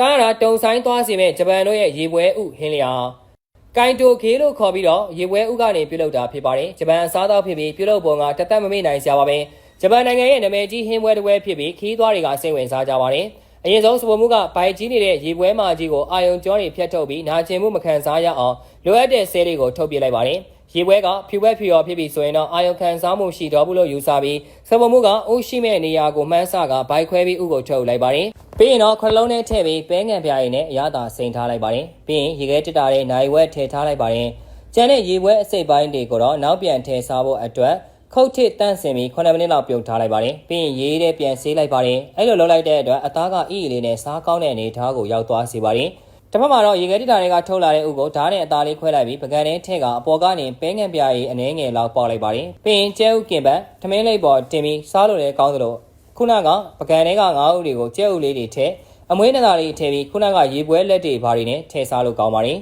စားရတာတုံဆိုင်သွားစီမဲ့ဂျပန်တို့ရဲ့ရေပွဲဥဟင်းလျာကိုင်တိုခေလို့ခေါ်ပြီးတော့ရေပွဲဥကနေပြုလုပ်တာဖြစ်ပါတယ်ဂျပန်အစားအသောက်ဖြစ်ပြီးပြုလုပ်ပုံကတသက်မမေ့နိုင်စရာပါပဲဂျပန်နိုင်ငံရဲ့နာမည်ကြီးဟင်းပွဲတစ်ပွဲဖြစ်ပြီးခီးသွားတွေကစိတ်ဝင်စားကြပါတယ်အရင်ဆုံးစပေါ်မှုကဘိုင်ကြီးနေတဲ့ရေပွဲမာကြီးကိုအာယုံကြောတွေဖျက်ထုတ်ပြီးနာကျင်မှုမခံစားရအောင်လိုအပ်တဲ့ဆဲလေးကိုထုတ်ပြလိုက်ပါတယ်ရေပွဲကဖြူဘက်ဖြူရောဖြစ်ပြီးဆိုရင်တော့အာယုံခံစားမှုရှိတော့ဘူးလို့ယူဆပြီးစပေါ်မှုကအုပ်ရှိမဲ့နေရာကိုမှန်းဆကဘိုက်ခွဲပြီးဥကိုထုတ်လိုက်ပါတယ် ပြီးရင်တော့ခလုံးနဲ့ထည့်ပြီးပဲငံပြားရည်နဲ့အရသာစိန်ထားလိုက်ပါတယ်ပြီးရင်ရေခဲတက်တာတဲ့နိုင်ဝက်ထည့်ထားလိုက်ပါတယ်ကျန်တဲ့ရေပွဲအစိပ်ပိုင်းတွေကိုတော့နောက်ပြန်ထည့်စားဖို့အတွက်ခုတ်ထစ်တန့်စင်ပြီး9မိနစ်လောက်ပြုတ်ထားလိုက်ပါတယ်ပြီးရင်ရေးတဲ့ပြန်ဆေးလိုက်ပါတယ်အဲ့လိုလုပ်လိုက်တဲ့အတွက်အသားကအီအီလေးနဲ့စားကောင်းတဲ့အနေအထားကိုရောက်သွားစေပါတယ်တစ်ဖက်မှာတော့ရေခဲတက်တာတွေကထုတ်လာတဲ့ဥကိုဓာတ်နဲ့အသားလေးခွဲလိုက်ပြီးပကံနဲ့ထည့်ကအပေါ်ကနေပဲငံပြားရည်အနှဲငယ်လောက်ပေါက်လိုက်ပါတယ်ပြီးရင်ကျဲဥကင်ပတ်ထမင်းလေးပေါ်တင်ပြီးစားလို့လည်းကောင်းသလို ခုနကပကံတွေကငါးဥတွေကိုကျဲဥလေးတွေထည့်အမွေးနဲ့သားလေးထည့်ပြီးခုနကရေပွဲလက်တွေဘာတွေနဲ့ထည့်စားလို့ကောင်းပါတယ်